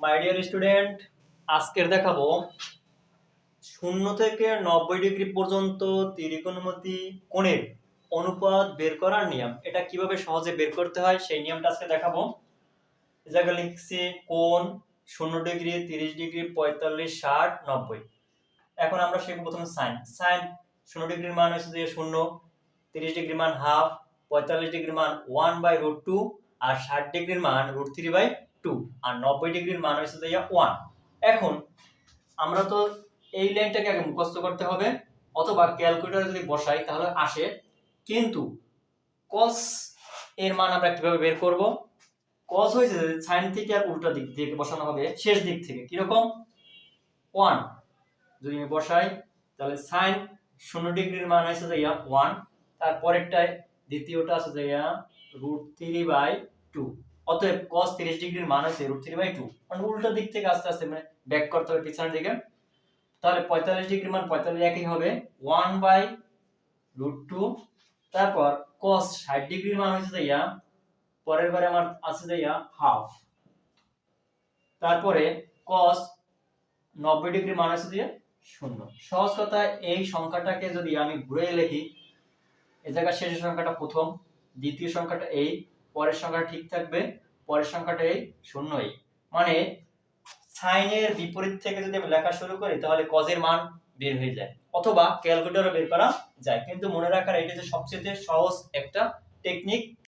My dear student আজকের দেখাবো শূন্য থেকে নব্বই ডিগ্রি পর্যন্ত ত্রিকোণমিতি কোণের অনুপাত বের করার নিয়ম। এটা কীভাবে সহজে বের করতে হয় সেই নিয়মটা আজকে দেখাবো। এই জায়গায় লিখছি কোণ শূন্য ডিগ্রি তিরিশ ডিগ্রি পঁয়তাল্লিশ ষাট নব্বই। এখন আমরা শিখব প্রথমে সাইন সাইন শূন্য ডিগ্রির মান হচ্ছে যে শূন্য, তিরিশ ডিগ্রির মান হাফ, পঁয়তাল্লিশ ডিগ্রির মান ওয়ান বাই রুট টু, আর ষাট ডিগ্রির মান রুট থ্রি বাই টু আর নব্বই ডিগ্রির মান হয়েছে যে ওয়ান এখন আমরা তো এই লাইনটাকে আগে মুখস্থ করতে হবে, অথবা ক্যালকুলেটরে যদি বসাই তাহলে আসে। কিন্তু কস এর মান আমরা কীভাবে বের করব? কস হয়েছে সাইন থেকে আর উল্টা দিক থেকে বসানো হবে, শেষ দিক থেকে। কীরকম? ওয়ান যদি আমি বসাই, তাহলে সাইন শূন্য ডিগ্রির মান যে ওয়ান তারপরেরটায় দ্বিতীয়টা আছে যে রুট থ্রি বাই টু অতএব cos 30 ডিগ্রির মান হচ্ছে রুট থ্রি বাই টু মানে উল্টো দিক থেকে আস্তে আস্তে মানে ব্যাক করতে হবে পিছনের দিকে। তাহলে পঁয়তাল্লিশ ডিগ্রির মান পঁয়তাল্লিশ একই হবে। ওয়ান বাই রুট টু তারপর cos ষাট ডিগ্রির মান হচ্ছে যাইয়া পরের বারে আমার আছে যাইয়া হাফ তারপরে cos নব্বই ডিগ্রির মান হচ্ছে দিয়ে শূন্য। সহজ কথা, এই সংখ্যাটাকে যদি আমি ঘুরে লিখি এই জায়গায় শেষের সংখ্যাটা প্রথম, দ্বিতীয় সংখ্যাটা এই, পরের সংখ্যাটা ঠিক থাকবে। পরের সংখ্যাটা এই শূন্যই। মানে সাইনের বিপরীত থেকে যদি আমি লেখা শুরু করি, তাহলে কজের মান বের হয়ে যায়। অথবা ক্যালকুলেটরে বের করা যায়। কিন্তু মনে রাখার এটা যে সবচেয়ে সহজ একটা টেকনিক